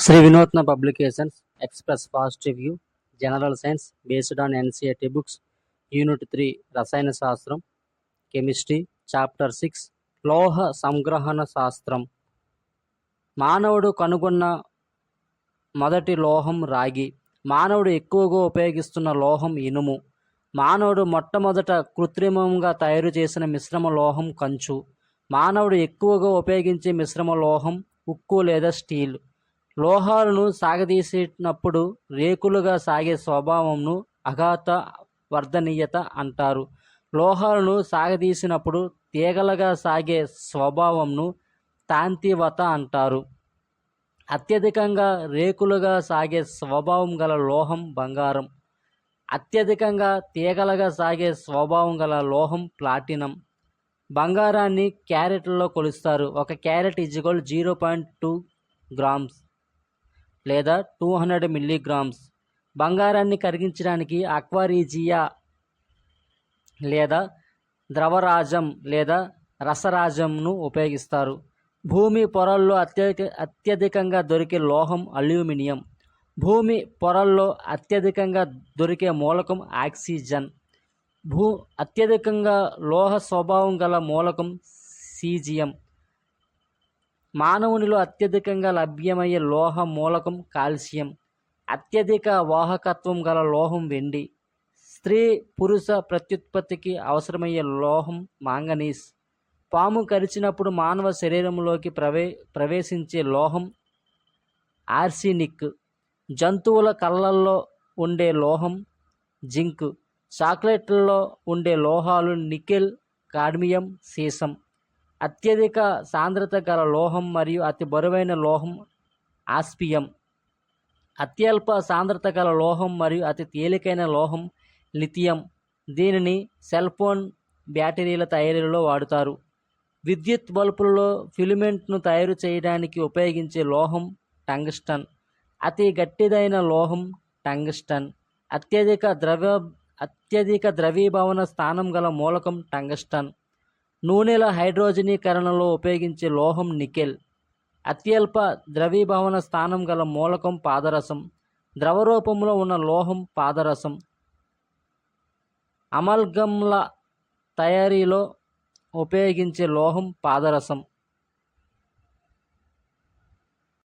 Shri Vinutna publications express positive view general science based on NCERT books unit three రసాయన శాస్త్రం chemistry chapter six లోహ సంగ్రహణ శాస్త్రం. మానవుడు కనుగొన్న మొదటి లోహం రాగి. మానవుడు ఎక్కువగా ఉపయోగిస్తున్న లోహం ఇనుము. మానవుడు మొట్టమొదట కృత్రిమంగా తయారు చేసిన మిశ్రమ లోహం కంచు. మానవుడు ఎక్కువగా ఉపయోగించే మిశ్రమ లోహం ఉక్కు లేదా స్టీల్. లోహాలను సాగదీసినప్పుడు రేకులుగా సాగే స్వభావంను అఘాత వర్ధనీయత అంటారు. లోహాలను సాగదీసినప్పుడు తీగలుగా సాగే స్వభావంను తాంతివత అంటారు. అత్యధికంగా రేకులుగా సాగే స్వభావం గల లోహం బంగారం. అత్యధికంగా తీగలుగా సాగే స్వభావం గల లోహం ప్లాటినం. బంగారాన్ని క్యారెట్లలో కొలుస్తారు. ఒక carat is equal zero point two grams. లేదా టూ హండ్రెడ్ మిల్లీగ్రామ్స్. బంగారాన్ని కరిగించడానికి అక్వారీజియా లేదా ద్రవరాజం లేదా రసరాజంను ఉపయోగిస్తారు. భూమి పొరల్లో అత్యధిక అత్యధికంగా దొరికే లోహం అల్యూమినియం. భూమి పొరల్లో అత్యధికంగా దొరికే మూలకం ఆక్సిజన్. భూ అత్యధికంగా లోహ స్వభావం గల మూలకం సీజియం. మానవునిలో అత్యధికంగా లభ్యమయ్యే లోహ మూలకం కాల్షియం. అత్యధిక వాహకత్వం గల లోహం వెండి. స్త్రీ పురుష ప్రత్యుత్పత్తికి అవసరమయ్యే లోహం మాంగనీస్. పాము కరిచినప్పుడు మానవ శరీరంలోకి ప్రవే ప్రవేశించే లోహం ఆర్సినిక్. జంతువుల కళ్ళల్లో ఉండే లోహం జింక్. చాక్లెట్లలో ఉండే లోహాలు నికెల్ కాడ్మియం సీసం. అత్యధిక సాంద్రత గల లోహం మరియు అతి బరువైన లోహం ఆస్పియం. అత్యల్ప సాంద్రత గల లోహం మరియు అతి తేలికైన లోహం లిథియం. దీనిని సెల్ ఫోన్ బ్యాటరీల తయారీలో వాడుతారు. విద్యుత్ బల్బులలో ఫిలిమెంట్ను తయారు చేయడానికి ఉపయోగించే లోహం టంగ్స్టన్. అతి గట్టిదైన లోహం టంగ్స్టన్. అత్యధిక ద్రవ్య అత్యధిక ద్రవీభవన స్థానం గల మూలకం టంగ్స్టన్. నూనెల హైడ్రోజనీకరణలో ఉపయోగించే లోహం నికెల్. అత్యల్ప ద్రవీభవన స్థానం గల మూలకం పాదరసం. ద్రవ రూపంలో ఉన్న లోహం పాదరసం. అమల్గంల తయారీలో ఉపయోగించే లోహం పాదరసం.